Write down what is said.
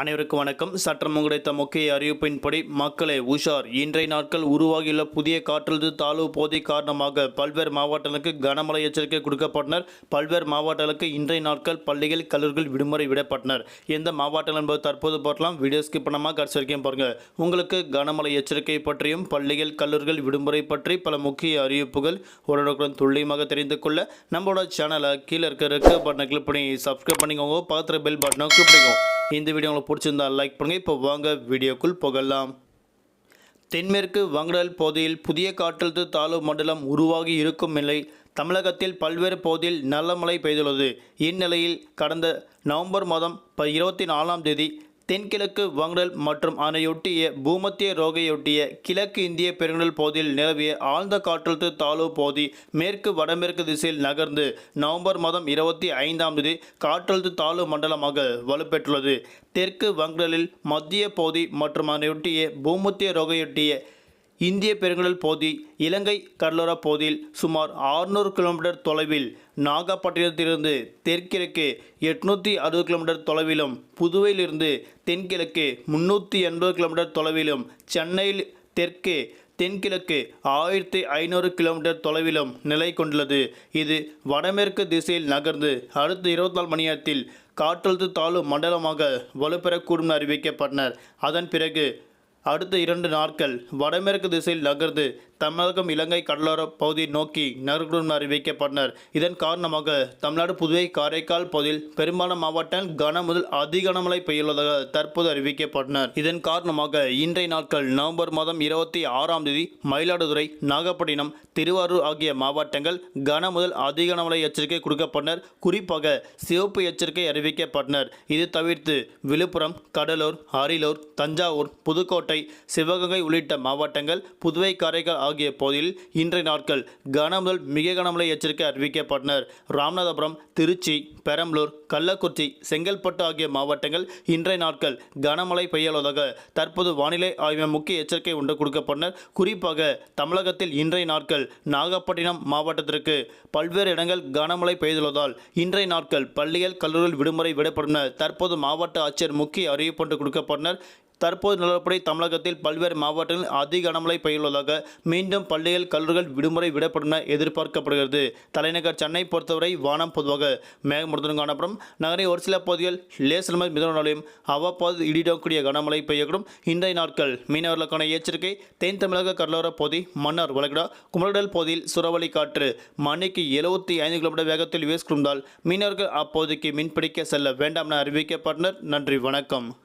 அனைவருக்கும் வணக்கம். சற்றம் கிடைத்த முக்கிய அறிவிப்பின்படி மக்களை உஷார். இன்றைய நாட்கள் உருவாகியுள்ள புதிய காற்றழுத்த தாழ்வு போதை காரணமாக பல்வேறு மாவட்டங்களுக்கு கனமழை எச்சரிக்கை கொடுக்கப்பட்டனர். பல்வேறு மாவட்டங்களுக்கு இன்றைய நாட்கள் பள்ளிகள் கல்லூரிகள் விடுமுறை விடப்பட்டனர். எந்த மாவட்டம் என்பது தற்போது பார்க்கலாம். வீடியோ ஸ்கிப் பண்ணாமல் கடைசி வரைக்கும் பாருங்க. உங்களுக்கு கனமழை எச்சரிக்கை பற்றியும் பள்ளிகள் கல்லூரிகள் விடுமுறை பற்றி பல முக்கிய அறிவிப்புகள் உடனுக்குடன் துல்லியமாக தெரிந்து கொள்ள நம்மளோட சேனலை கீழே இருக்க ரெக்க பட்டனை கிளிக் பண்ணி சப்ஸ்கிரைப் பண்ணிக்கோங்க. பார்த்துற பெல் பட்டனை கிளிக் பண்ணிக்கோங்க. இந்த வீடியோ உங்களுக்கு பிடிச்சிருந்தா லைக் பண்ணுங்கள் இப்போ வாங்க வீடியோக்குள் போகலாம். தென்மேற்கு வங்கடல் பகுதியில் புதிய காற்றழுத்த தாழ்வு மண்டலம் உருவாகி இருக்கும் நிலை தமிழகத்தில் பல்வேறு பகுதியில் நல்ல மழை பெய்துள்ளது. இந்நிலையில் கடந்த நவம்பர் மாதம் ப இருபத்தி நாலாம் தேதி தென்கிழக்கு வங்கடல் மற்றும் அதனையொட்டிய பூமத்திய ரோகையொட்டிய கிழக்கு இந்திய பெருங்கடல் பகுதியில் நிலவிய ஆழ்ந்த காற்றழுத்த தாழ்வு பகுதி மேற்கு வடமேற்கு திசையில் நகர்ந்து நவம்பர் மாதம் இருபத்தி ஐந்தாம் தேதி காற்றழுத்த தாழ்வு மண்டலமாக வலுப்பெற்றுள்ளது. தெற்கு வங்கடலில் மத்திய பகுதி மற்றும் அதனையொட்டிய பூமத்திய ரோகையொட்டிய இந்திய பெருங்கடல் பகுதி இலங்கை கடலோர பகுதியில் சுமார் 600 கிலோமீட்டர் தொலைவில் நாகப்பட்டினத்திலிருந்து தெற்கிழக்கு எட்நூற்றி அறுபது கிலோமீட்டர் தொலைவிலும் புதுவையிலிருந்து தென்கிழக்கு முன்னூற்றி எண்பது கிலோமீட்டர் தொலைவிலும் சென்னையில் தெற்கே தென்கிழக்கு ஆயிரத்தி ஐநூறு கிலோமீட்டர் தொலைவிலும் நிலை கொண்டுள்ளது. இது வடமேற்கு திசையில் நகர்ந்து அடுத்த இருபத்தி நாலு மணி நேரத்தில் காற்றழுத்த தாழ்வு மண்டலமாக வலுப்பெறக்கூடும் அறிவிக்கப்பட்டனர். அதன் பிறகு அடுத்த இரண்டு நாட்கள் வடமேற்கு திசையில் நகர்ந்து தமிழகம் இலங்கை கடலோர பகுதி நோக்கி நறுக்குடன் அறிவிக்கப்பட்டனர் இதன் காரணமாக தமிழ்நாடு புதுவை காரைக்கால் பகுதியில் பெரும்பாலான மாவட்டங்கள் கன முதல் அதி கனமழை பெய்யுள்ளதாக தற்போது அறிவிக்கப்பட்டனர். இதன் காரணமாக இன்றைய நாட்கள் நவம்பர் மாதம் இருபத்தி ஆறாம் தேதி மயிலாடுதுறை நாகப்பட்டினம் திருவாரூர் ஆகிய மாவட்டங்கள் கன முதல் அதி கனமழை எச்சரிக்கை கொடுக்கப்பட்டனர். குறிப்பாக சிவப்பு எச்சரிக்கை அறிவிக்கப்பட்டனர். இது தவிர்த்து விழுப்புரம் கடலூர் அரியலூர் தஞ்சாவூர் புதுக்கோட்டை சிவகங்கை உள்ளிட்ட மாவட்டங்கள் புதுவை காரைக்கால் ஆகிய போதில் இன்றைய நாட்கள் கன முதல் மிக கனமழை எச்சரிக்கை அறிவிக்கப்பட்டனர். ராமநாதபுரம் திருச்சி பெரம்பலூர் கள்ளக்குறிச்சி செங்கல்பட்டு ஆகிய மாவட்டங்கள் இன்றைய நாட்கள் கனமழை பெய்யுள்ளதாக தற்போது வானிலை ஆய்வு முக்கிய எச்சரிக்கை ஒன்று கொடுக்கப்பட்டனர். குறிப்பாக தமிழகத்தில் இன்றைய நாட்கள் நாகப்பட்டினம் மாவட்டத்திற்கு பல்வேறு இடங்கள் கனமழை பெய்துள்ளதால் இன்றைய நாட்கள் பள்ளிகள் கல்லூரிகள் விடுமுறை விடப்பட்டனர் தற்போது மாவட்ட ஆட்சியர் முக்கிய அறிவிப்பு ஒன்று கொடுக்கப்பட்டனர். தற்போது நிலவரப்படி தமிழகத்தில் பல்வேறு மாவட்டங்களில் அதிக கனமழை பெய்யுள்ளதாக மீண்டும் பள்ளிகள் கல்லூரிகள் விடுமுறை விடப்படும் என எதிர்பார்க்கப்படுகிறது. தலைநகர் சென்னை பொறுத்தவரை வானம் பொதுவாக மேகமுடன் காணப்படும். நகரின் ஒரு சில பகுதிகள் லேசல் முதல் மிதனாலையும் அவ்வப்போது இடிடக்கூடிய கனமழை பெய்யக்கூடும். இன்றைய நாட்கள் மீனவர்களுக்கான எச்சரிக்கை தென் தமிழக கடலோர பகுதி மன்னார் வளைகுடா குமரடல் பகுதியில் சுறவழி காற்று மணிக்கு எழுபத்தி ஐந்து கிலோமீட்டர் வேகத்தில் வீசிக்கொண்டால் மீனவர்கள் அப்போதைக்கு மீன்பிடிக்க செல்ல வேண்டாம் என அறிவிக்கப்பட்டனர். நன்றி வணக்கம்.